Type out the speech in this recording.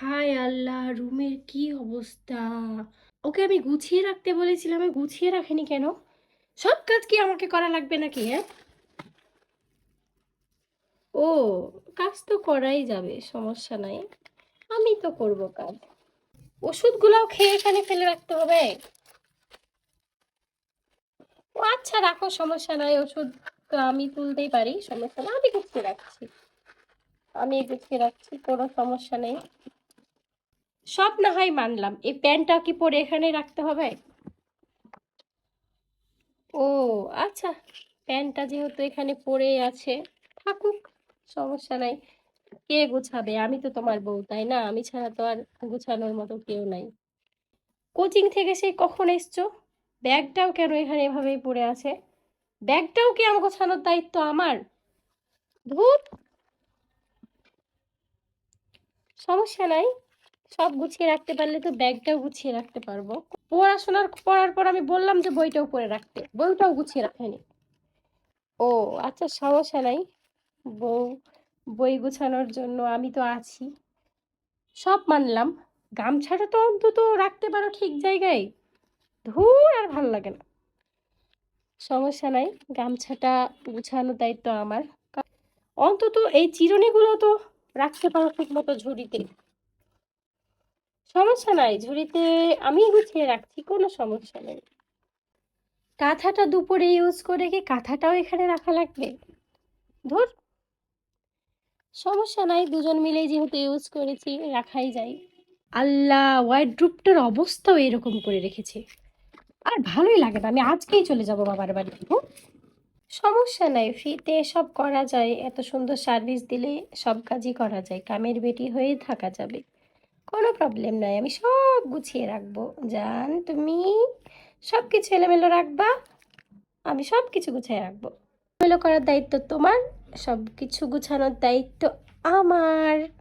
হায় আল্লাহ, রুমের কি অবস্থা? ওকে আমি গুছিয়ে রাখতে বলেছিলাম, আমি গুছিয়ে রাখিনি কেন? সব কাজ কি আমাকে করা লাগবে নাকি হ্যাঁ? ও, কাজ তো করাই যাবে, সমস্যা নাই। আমি তো করব কাজ। ওষুধগুলোও খেয়ে এখানে ফেলে রাখতে হবে। ও আচ্ছা রাখো, সমস্যা নাই, ওষুধ তো আমি তুলতেই পারি, সমস্যা না আমি গুছিয়ে রাখছি। আমি গুছিয়ে রাখছি, কোনো সমস্যা নেই। সব না হয় মানলাম। এই প্যান্টটা কি পরে এখানে রাখতে হবে? ও আচ্ছা। প্যান্টটা যেহেতু এখানে পড়ে আছে, থাকুক, সমস্যা নাই। কে গোছাবে? আমি তো তোমার বউ, তাই না? আমি ছাড়া তো আর গোছানোর মতো কেউ নাই। কোচিং থেকে সেই কখন এসছো? ব্যাগটাও কেন এখানে এভাবেই পড়ে আছে? ব্যাগটাও কি আমার গোছানোর দায়িত্ব আমার? ধুর সমস্যা নাই। সব গুছিয়ে রাখতে পারলে তো ব্যাগটাও গুছিয়ে রাখতে পারব। পড়াশোনার, পড়ার পর আমি বললাম যে বইটাও পড়ে রাখতে। বইটাও গুছিয়ে রাখেনি ও আচ্ছা সমস্যা নাই। বউ, বই গুছানোর জন্য আমি তো আছি। সব মানলাম। গামছাটা তো অন্তত রাখতে পারো ঠিক জায়গায়। ধুর, আর ভালো লাগে না। সমস্যা নাই, গামছাটা গুছানোর দায়িত্ব আমার। অন্তত এই চিরুনিগুলো তো রাখতে পারো ঠিক মতো ঝুড়িতে। সমস্যা নাই, ঝুড়িতে আমি গুছিয়ে রাখছি, কোনো সমস্যা নেই। কাঁথাটা দুপুরে ইউজ করে কি কাঁথাটাও এখানে রাখা লাগবে? ধর। সমস্যা নাই, দুজন মিলেই যেহেতু ইউজ করেছি, রাখাই যায়। আল্লাহ ওয়াইড্রুপটার অবস্থাও এরকম করে রেখেছে। আর ভালোই লাগে না, আমি আজকেই চলে যাব বাবার বাড়ি? সমস্যা নাই, ফ্রিতে সব করা যায়, এত সুন্দর সার্ভিস দিলে সব কাজই করা যায়, কামের বেটি হয়ে থাকা যাবে। কোনো প্রবলেম নাই। আমি সব গুছিয়ে রাখব। জান, তুমি সব কিছু এলোমেলো রাখবা। আমি সব কিছু গুছিয়ে রাখব। এলোমেলো করার দায়িত্ব তোমার সব কিছু গুছানোর দায়িত্ব আমার।